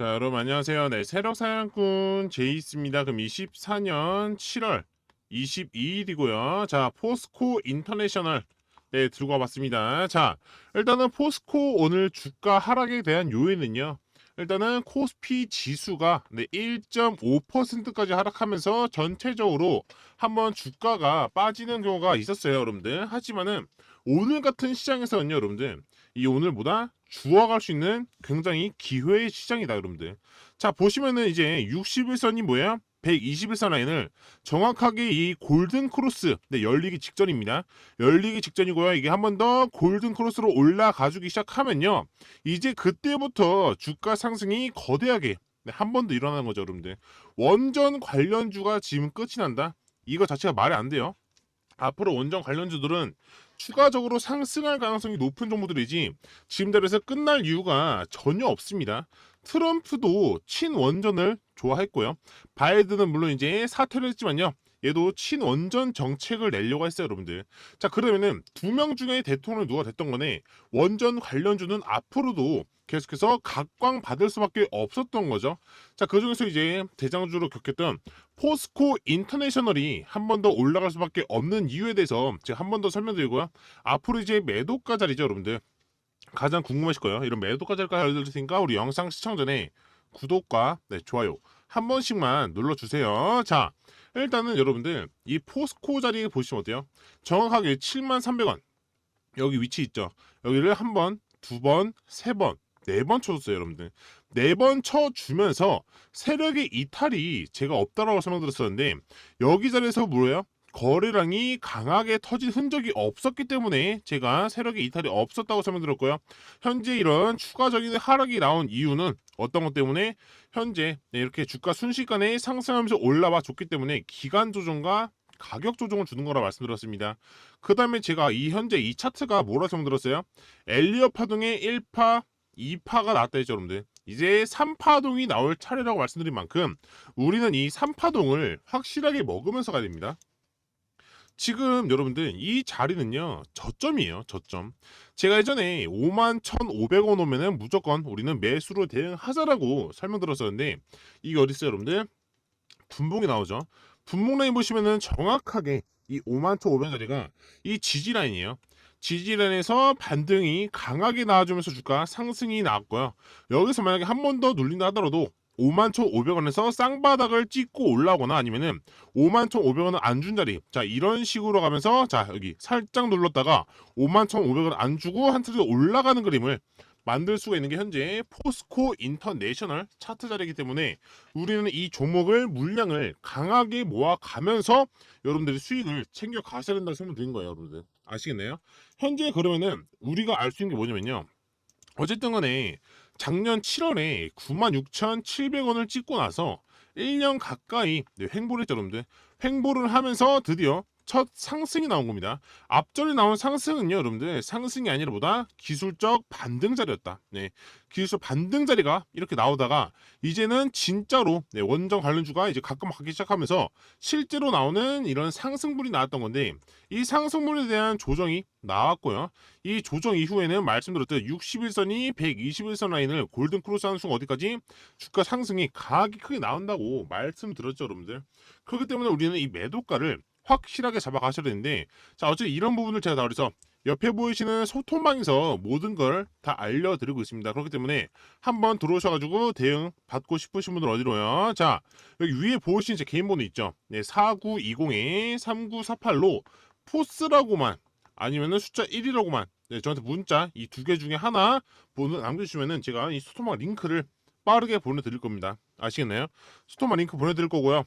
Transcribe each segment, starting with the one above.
자, 여러분 안녕하세요. 네, 세력 사냥꾼 제이스입니다. 그럼 24년 7월 22일이고요. 자, 포스코 인터내셔널 네, 들고 와봤습니다. 자, 일단은 포스코 오늘 주가 하락에 대한 요인은요. 일단은 코스피 지수가 네, 1.5%까지 하락하면서 전체적으로 한번 주가가 빠지는 경우가 있었어요, 여러분들. 하지만은 오늘 같은 시장에서는요, 여러분들. 이 오늘보다 주워갈 수 있는 굉장히 기회의 시장이다, 여러분들. 자, 보시면은 이제 61선이 뭐예요? 121선 라인을 정확하게 이 골든 크로스 네, 열리기 직전입니다. 열리기 직전이고요. 이게 한 번 더 골든 크로스로 올라가주기 시작하면요. 이제 그때부터 주가 상승이 거대하게 네, 한 번 더 일어나는 거죠, 여러분들. 원전 관련주가 지금 끝이 난다? 이거 자체가 말이 안 돼요. 앞으로 원전 관련주들은 추가적으로 상승할 가능성이 높은 종목들이지 지금 자리에서 끝날 이유가 전혀 없습니다. 트럼프도 친원전을 좋아했고요. 바이든은 물론 이제 사퇴를 했지만요. 얘도 친원전 정책을 내려고 했어요, 여러분들. 자, 그러면은 두 명 중에 대통령 누가 됐던 거네. 원전 관련주는 앞으로도 계속해서 각광 받을 수밖에 없었던 거죠. 자, 그 중에서 이제 대장주로 겪었던 포스코 인터내셔널이 한 번 더 올라갈 수밖에 없는 이유에 대해서 제가 한 번 더 설명드리고요. 앞으로 이제 매도가 자리죠, 여러분들. 가장 궁금하실 거예요. 이런 매도가 자리까지 알려드릴 테니까 우리 영상 시청 전에 구독과 네, 좋아요 한 번씩만 눌러주세요. 자, 일단은 여러분들 이 포스코 자리 보시면 어때요? 정확하게 7300원 여기 위치 있죠. 여기를 한 번, 두 번, 세 번, 네 번 쳐줬어요, 여러분들. 네 번 쳐주면서 세력의 이탈이 제가 없다라고 설명드렸었는데 여기 자리에서 뭐예요? 거래량이 강하게 터진 흔적이 없었기 때문에 제가 세력의 이탈이 없었다고 설명드렸고요. 현재 이런 추가적인 하락이 나온 이유는 어떤 것 때문에 현재 네, 이렇게 주가 순식간에 상승하면서 올라와 줬기 때문에 기간 조정과 가격 조정을 주는 거라 말씀드렸습니다. 그 다음에 제가 이 현재 이 차트가 뭐라 설명드렸어요? 엘리엇 파동의 1파, 2파가 나왔다 했죠, 여러분들. 이제 3파동이 나올 차례라고 말씀드린 만큼 우리는 이 3파동을 확실하게 먹으면서 가야 됩니다. 지금 여러분들 이 자리는요 저점이에요 저점. 제가 예전에 5만 1,500원 오면은 무조건 우리는 매수로 대응하자라고 설명드렸었는데 이게 어디 있어요 여러분들? 분봉이 나오죠. 분봉 라인 보시면은 정확하게 이 5만 1,500원짜리가 이 지지 라인이에요. 지지 라인에서 반등이 강하게 나와주면서 주가 상승이 나왔고요. 여기서 만약에 한 번 더 눌린다 하더라도 5만 1,500원에서 쌍바닥을 찍고 올라오거나 아니면은 5만 1,500원은 안준 자리. 자, 이런 식으로 가면서 자, 여기 살짝 눌렀다가 5만 1,500원 안 주고 한 트레 올라가는 그림을 만들 수가 있는 게 현재 포스코 인터내셔널 차트 자리이기 때문에 우리는 이 종목을 물량을 강하게 모아가면서 여러분들이 수익을 챙겨 가셔야 된다고 설명드린 거예요, 여러분들. 아시겠나요? 현재 그러면은 우리가 알 수 있는 게 뭐냐면요. 어쨌든 간에 작년 7월에 96,700원을 찍고 나서 1년 가까이 네, 횡보를 했죠, 여러분들. 횡보를 하면서 드디어 첫 상승이 나온 겁니다. 앞전에 나온 상승은요, 여러분들 상승이 아니라 보다 기술적 반등 자리였다. 네, 기술적 반등 자리가 이렇게 나오다가 이제는 진짜로 네, 원전 관련주가 이제 가끔 하기 시작하면서 실제로 나오는 이런 상승분이 나왔던 건데 이 상승분에 대한 조정이 나왔고요. 이 조정 이후에는 말씀드렸듯 61선이 121선 라인을 골든 크로스 하는 순간 어디까지 주가 상승이 강하게 크게 나온다고 말씀드렸죠, 여러분들. 그렇기 때문에 우리는 이 매도가를 확실하게 잡아가셔야 되는데 자 어쨌든 이런 부분을 제가 다 그래서 옆에 보이시는 소통방에서 모든 걸 다 알려드리고 있습니다. 그렇기 때문에 한번 들어오셔가지고 대응 받고 싶으신 분들 어디로요? 자 여기 위에 보이시는 제 개인 번호 있죠? 네 4920에 3948로 포스라고만 아니면은 숫자 1이라고만 네, 저한테 문자 이 두 개 중에 하나 남겨주시면은 제가 이 소통방 링크를 빠르게 보내드릴 겁니다. 아시겠나요? 소통방 링크 보내드릴 거고요.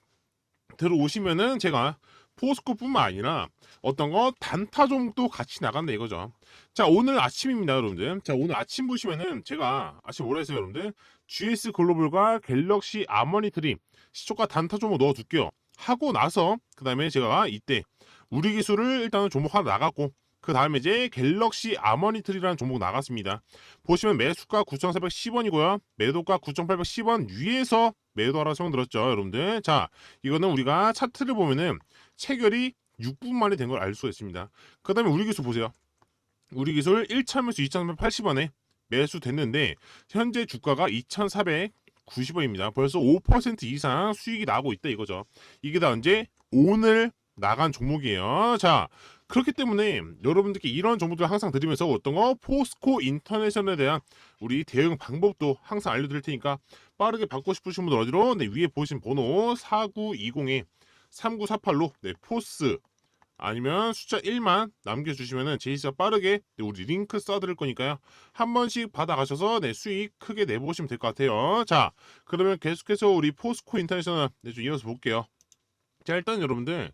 들어오시면은 제가 포스코뿐만 아니라 어떤 거 단타 종목도 같이 나간다 이거죠. 자 오늘 아침입니다 여러분들. 자 오늘 아침 보시면은 제가 아침 뭐라 했어요 여러분들? GS 글로벌과 갤럭시 아머니트리 시초가 단타 종목 넣어둘게요. 하고 나서 그 다음에 제가 이때 우리 기술을 일단은 종목 하나 나갔고 그 다음에 이제 갤럭시 아머니트리라는 종목 나갔습니다. 보시면 매수가 9,410원이고요. 매도가 9,810원 위에서 매도하라 설명드렸죠, 여러분들. 자, 이거는 우리가 차트를 보면은 체결이 6분 만에 된 걸 알 수가 있습니다. 그 다음에 우리 기술 보세요. 우리 기술 1차 매수 2,380원에 매수됐는데 현재 주가가 2,400 290원입니다. 벌써 5% 이상 수익이 나고 있다 이거죠. 이게 다 언제 오늘 나간 종목이에요. 자, 그렇기 때문에 여러분들께 이런 정보들 항상 드리면서 어떤 거? 포스코 인터내셔널에 대한 우리 대응 방법도 항상 알려드릴 테니까 빠르게 받고 싶으신 분들 어디로? 네, 위에 보신 번호 4920에 3948로 네, 포스 아니면 숫자 1만 남겨주시면은 제이스가 빠르게 네, 우리 링크 써드릴 거니까요. 한 번씩 받아가셔서 네, 수익 크게 내보시면 될 것 같아요. 자 그러면 계속해서 우리 포스코 인터내셔널 네, 좀 이어서 볼게요. 자 일단 여러분들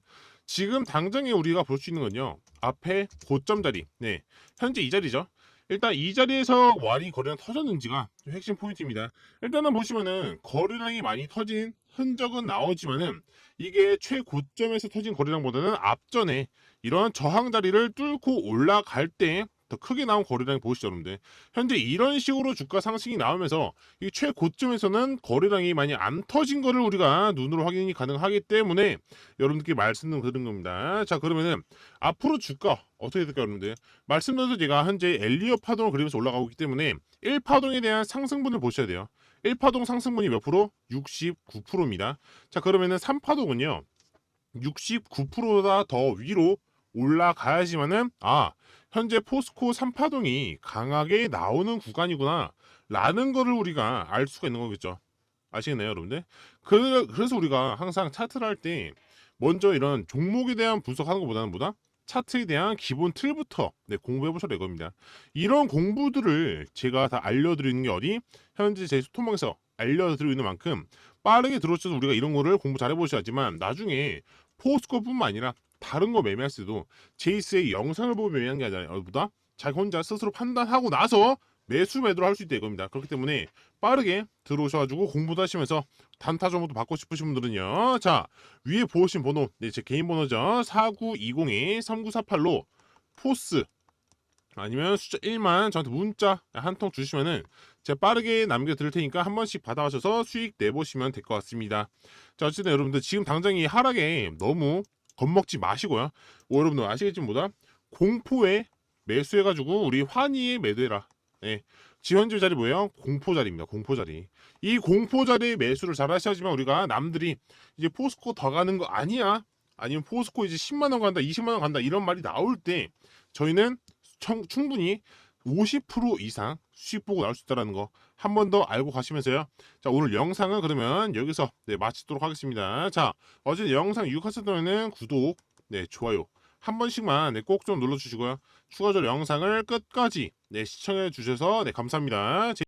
지금 당장에 우리가 볼 수 있는 건요. 앞에 고점 자리. 네. 현재 이 자리죠. 일단 이 자리에서 와리 거래량 터졌는지가 좀 핵심 포인트입니다. 일단은 보시면은 거래량이 많이 터진 흔적은 나오지만은 이게 최고점에서 터진 거래량보다는 앞전에 이런 저항 자리를 뚫고 올라갈 때 더 크게 나온 거래량이 보시죠 여러분들 현재 이런 식으로 주가 상승이 나오면서 이 최고점에서는 거래량이 많이 안 터진 거를 우리가 눈으로 확인이 가능하기 때문에 여러분들께 말씀을 드린 겁니다 자 그러면은 앞으로 주가 어떻게 될까요 여러분들 말씀드려도 제가 현재 엘리어 파동을 그리면서 올라가고 있기 때문에 1파동에 대한 상승분을 보셔야 돼요 1파동 상승분이 몇 프로? 69%입니다. 자, 그러면은 3파동은요. 69%보다 더 위로 올라가야지만은 아, 현재 포스코 3파동이 강하게 나오는 구간이구나. 라는 거를 우리가 알 수가 있는 거겠죠. 아시겠나요, 여러분들? 그, 그래서 우리가 항상 차트를 할 때 먼저 이런 종목에 대한 분석하는 것보다는 뭐다? 차트에 대한 기본 틀부터 네, 공부해 보셔야 될 겁니다. 이런 공부들을 제가 다 알려드리는 게 어디? 현재 제 소통방에서 알려드리고 있는 만큼 빠르게 들어오셔서 우리가 이런 거를 공부 잘 해 보셔야지만 나중에 포스코뿐만 아니라 다른 거 매매할 때도 제이스의 영상을 보고 매매하는 게 아니라 보다 자기 혼자 스스로 판단하고 나서 매수 매도를 할 수 있다 이겁니다. 그렇기 때문에 빠르게 들어오셔가지고 공부도 하시면서 단타 정보도 받고 싶으신 분들은요. 자 위에 보신 번호 네, 제 개인 번호죠. 4920에 3948로 포스 아니면 숫자 1만 저한테 문자 한 통 주시면은 제가 빠르게 남겨드릴 테니까 한 번씩 받아가셔서 수익 내보시면 될 것 같습니다. 자 어쨌든 여러분들 지금 당장 이 하락에 너무 겁먹지 마시고요. 뭐 여러분들 아시겠지만 뭐다 공포에 매수해가지고 우리 환희에 매도해라. 네. 현재 자리 뭐예요? 공포 자리입니다. 공포 자리. 이 공포 자리에 매수를 잘 하셔야지만 우리가 남들이 이제 포스코 더 가는 거 아니야? 아니면 포스코 이제 10만 원 간다, 20만 원 간다 이런 말이 나올 때 저희는 청- 충분히 50% 이상 수익 보고 나올 수 있다는 거 한 번 더 알고 가시면서요. 자 오늘 영상은 그러면 여기서 네, 마치도록 하겠습니다. 자 어제 영상 유익하셨다면 구독, 네 좋아요 한 번씩만 네, 꼭 좀 눌러주시고요. 추가적으로 영상을 끝까지 네, 시청해 주셔서 네, 감사합니다. 제-